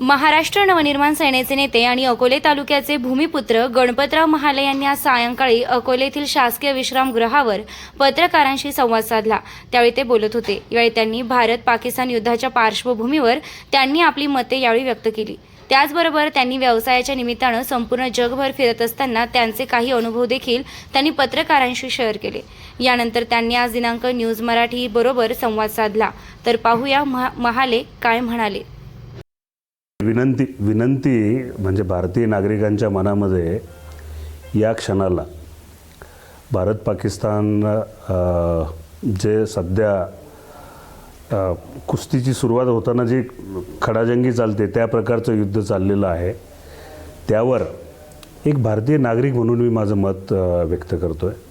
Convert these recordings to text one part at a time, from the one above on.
महाराष्ट्र नवनिर्माण सेनेचे नेते आणि अकोले तालुक्याचे भूमिपुत्र गणपतराव महाले यांनी आज सायंकाळी अकोले येथील शासकीय विश्रामगृहावर पत्रकारांशी संवाद साधला. त्यावेळी ते बोलत होते. यावेळी त्यांनी भारत पाकिस्तान युद्धाच्या पार्श्वभूमीवर त्यांनी आपली मते यावेळी व्यक्त केली. त्याचबरोबर त्यांनी व्यवसायाच्या निमित्तानं संपूर्ण जगभर फिरत असताना त्यांचे काही अनुभव देखील त्यांनी पत्रकारांशी शेअर केले. यानंतर त्यांनी आज दिनांक न्यूज मराठी बरोबर संवाद साधला. तर पाहूया महा महाले काय म्हणाले. विनंती विनंती म्हणजे भारतीय नागरिकांच्या मनामध्ये या क्षणाला. भारत पाकिस्तान जे सध्या कुस्तीची सुरुवात होताना जी खडाजंगी चालते त्या प्रकारचं युद्ध चाललेलं आहे. त्यावर एक भारतीय नागरिक म्हणून मी माझं मत व्यक्त करतो आहे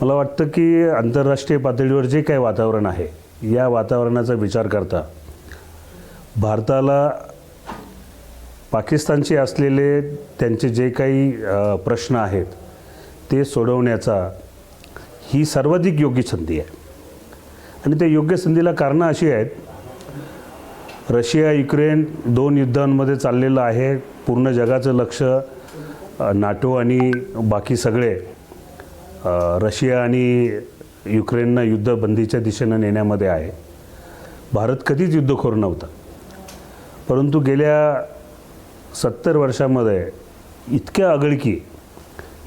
मला वाटतं की आंतरराष्ट्रीय पातळीवर जे काही वातावरण आहे या वातावरणाचा विचार करता भारताला पाकिस्तानशी असलेले त्यांचे जे काही प्रश्न आहेत ते सोडवण्याचा ही सर्वाधिक योग्य संधी आहे. आणि त्या योग्य संधीला कारणं अशी आहेत रशिया युक्रेन दोन युद्धांमध्ये चाललेलं आहे. पूर्ण जगाचं लक्ष नाटो आणि बाकी सगळे रशिया आणि युक्रेननं युद्धबंदीच्या दिशेनं नेण्यामध्ये आहे. भारत कधीच युद्धखोर नव्हता. परंतु गेल्या सत्तर वर्षामध्ये इतक्या आगळकी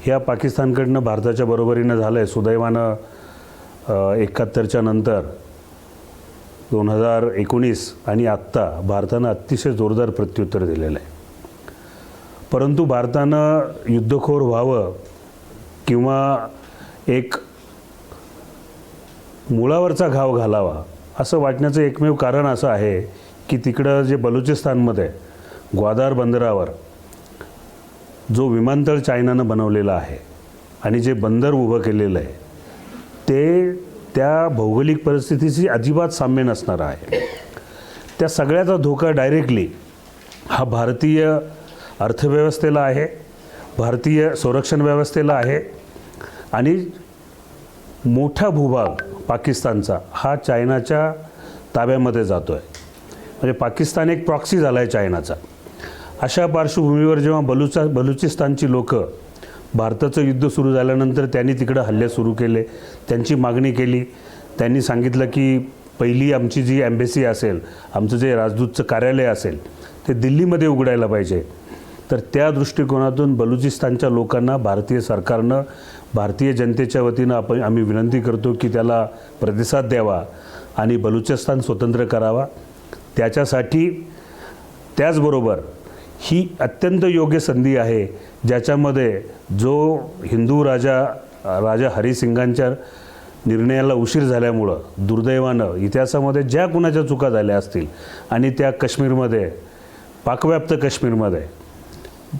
ह्या पाकिस्तानकडनं भारताच्या बरोबरीनं झालं आहे सुदैवानं एकाहत्तरच्या नंतर दोन हजार एकोणीस आणि आत्ता भारतानं अतिशय जोरदार प्रत्युत्तर दिलेलं आहे परंतु भारतानं युद्धखोर व्हावं किंवा एक मुळावरचा घाव घालावा असं वाटण्याचं एकमेव कारण असं आहे की तिकडं जे बलुचिस्तानमध्ये ग्वादार बंदरावर जो विमानतळ चायनानं बनवलेला आहे आणि जे बंदर उभं केलेलं आहे ते त्या भौगोलिक परिस्थितीशी अजिबात साम्य नसणारं आहे. त्या सगळ्याचा धोका डायरेक्टली हा भारतीय अर्थव्यवस्थेला आहे भारतीय संरक्षण व्यवस्थेला आहे आणि मोठा भूभाग पाकिस्तानचा हा चायनाच्या ताब्यामध्ये जातो आहे म्हणजे पाकिस्तान एक प्रॉक्सी झाला आहे चायनाचा. अशा पार्श्वभूमीवर जेव्हा बलुचा बलुचिस्तानची लोक भारताचं युद्ध सुरू झाल्यानंतर त्यांनी तिकडं हल्ले सुरू केले त्यांची मागणी केली. त्यांनी सांगितलं की पहिली आमची जी एम्बेसी असेल आमचं जे राजदूतचं कार्यालय असेल ते दिल्लीमध्ये उघडायला पाहिजे. तर त्या दृष्टिकोनातून बलुचिस्तानच्या लोकांना भारतीय सरकारनं भारतीय जनतेच्या वतीनं आपण आम्ही विनंती करतो की त्याला प्रतिसाद द्यावा आणि बलुचिस्तान स्वतंत्र करावा. त्याच्यासाठी त्याचबरोबर ही अत्यंत योग्य संधी आहे ज्याच्यामध्ये जो हिंदू राजा राजा हरिसिंगांच्या निर्णयाला उशीर झाल्यामुळं दुर्दैवानं इतिहासामध्ये ज्या कुणाच्या चुका झाल्या असतील आणि त्या काश्मीरमध्ये पाकव्याप्त काश्मीरमध्ये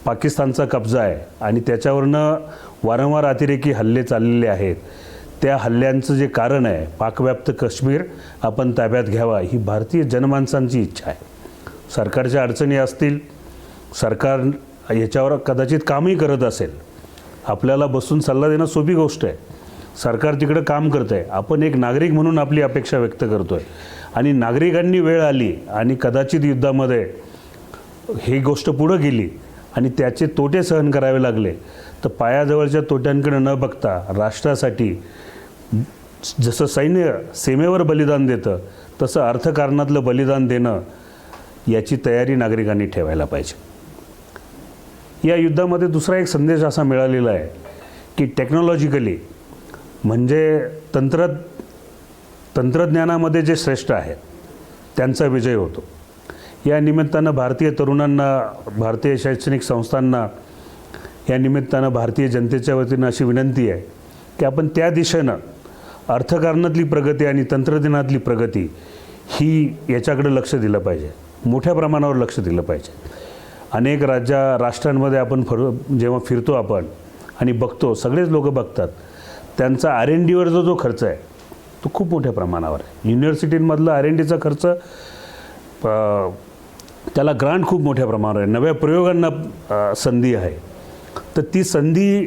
पाकिस्तानचा कब्जा आहे आणि त्याच्यावरनं वारंवार अतिरेकी हल्ले चाललेले आहेत त्या हल्ल्यांचं जे कारण आहे पाकव्याप्त काश्मीर आपण ताब्यात घ्यावा ही भारतीय जनमानसांची इच्छा आहे. सरकारच्या अडचणी असतील सरकार याच्यावर कदाचित कामही करत असेल. आपल्याला बसून सल्ला देणं सोपी गोष्ट आहे. सरकार तिकडं काम करतं आहे आपण एक नागरिक म्हणून आपली अपेक्षा व्यक्त करतो आहे आणि नागरिकांनी वेळ आली आणि कदाचित युद्धामध्ये ही गोष्ट पुढं गेली आणि त्याचे तोटे सहन करावे लागले तर पायाजवळच्या तोट्यांकडे न बघता राष्ट्रासाठी जसं सैन्य सीमेवर बलिदान देतं तसं अर्थकारणातलं बलिदान देणं याची तयारी नागरिकांनी ठेवायला पाहिजे. या युद्धामध्ये दुसरा एक संदेश असा मिळालेला आहे की टेक्नॉलॉजिकली म्हणजे तंत्र तंत्रज्ञानामध्ये जे श्रेष्ठ आहेत त्यांचा विजय होतो. या निमित्तानं भारतीय तरुणांना भारतीय शैक्षणिक संस्थांना या निमित्तानं भारतीय जनतेच्या वतीनं अशी विनंती आहे की आपण त्या दिशेनं अर्थकारणातली प्रगती आणि तंत्रज्ञानातली प्रगती ही याच्याकडे लक्ष दिलं पाहिजे. मोठ्या प्रमाणावर लक्ष दिलं पाहिजे. अनेक राज्या राष्ट्रांमध्ये आपण फर जेव्हा फिरतो आपण आणि बघतो सगळेच लोक बघतात त्यांचा आर एन डीवर जो जो खर्च आहे तो खूप मोठ्या प्रमाणावर आहे. युनिव्हर्सिटींमधला आर एन डीचा खर्च त्याला ग्रांट खूप मोठ्या प्रमाणावर आहे. नव्या प्रयोगांना संधी आहे. तर ती संधी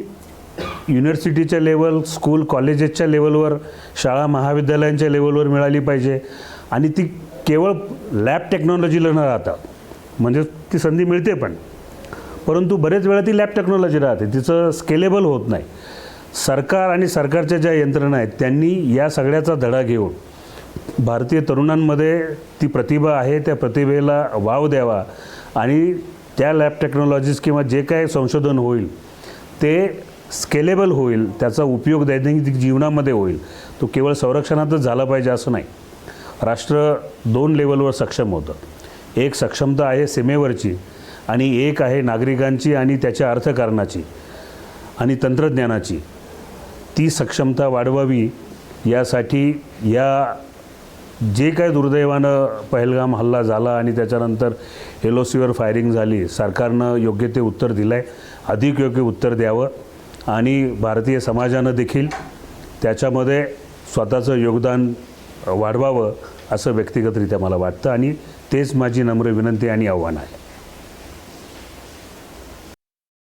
युनिव्हर्सिटीच्या लेवल स्कूल कॉलेजेसच्या लेवलवर शाळा महाविद्यालयांच्या लेवलवर मिळाली पाहिजे. आणि ती केवळ लॅब टेक्नॉलॉजीला न राहता म्हणजे ती संधी मिळते पण. परंतु बरेच वेळा ती लॅब टेक्नॉलॉजी राहते तिचं स्केलेबल होत नाही. सरकार आणि सरकारच्या ज्या यंत्रणा आहेत त्यांनी या सगळ्याचा धडा घेऊन भारतीय तरुणांमध्ये ती प्रतिभा आहे त्या प्रतिभेला वाव द्यावा आणि त्या लॅब टेक्नॉलॉजीज किंवा जे काय संशोधन होईल ते स्केलेबल होईल त्याचा उपयोग दैनंदिन जीवनामध्ये होईल. तो केवळ संरक्षणातच झाला पाहिजे असं नाही. राष्ट्र दोन लेवलवर सक्षम होतं. एक सक्षमता आहे सीमेवरची आणि एक आहे नागरिकांची आणि त्याच्या अर्थकारणाची आणि तंत्रज्ञानाची. ती सक्षमता वाढवावी यासाठी या जे काय दुर्दैवानं पहलगाम हल्ला झाला आणि त्याच्यानंतर एल सीवर फायरिंग झाली सरकारनं योग्य ते उत्तर दिलं आहे अधिक योग्य उत्तर द्यावं आणि भारतीय समाजानं देखील त्याच्यामध्ये स्वतःचं योगदान वाढवावं असं व्यक्तिगतरित्या मला वाटतं. आणि तेच माझी नम्र विनंती आणि आव्हान आहे.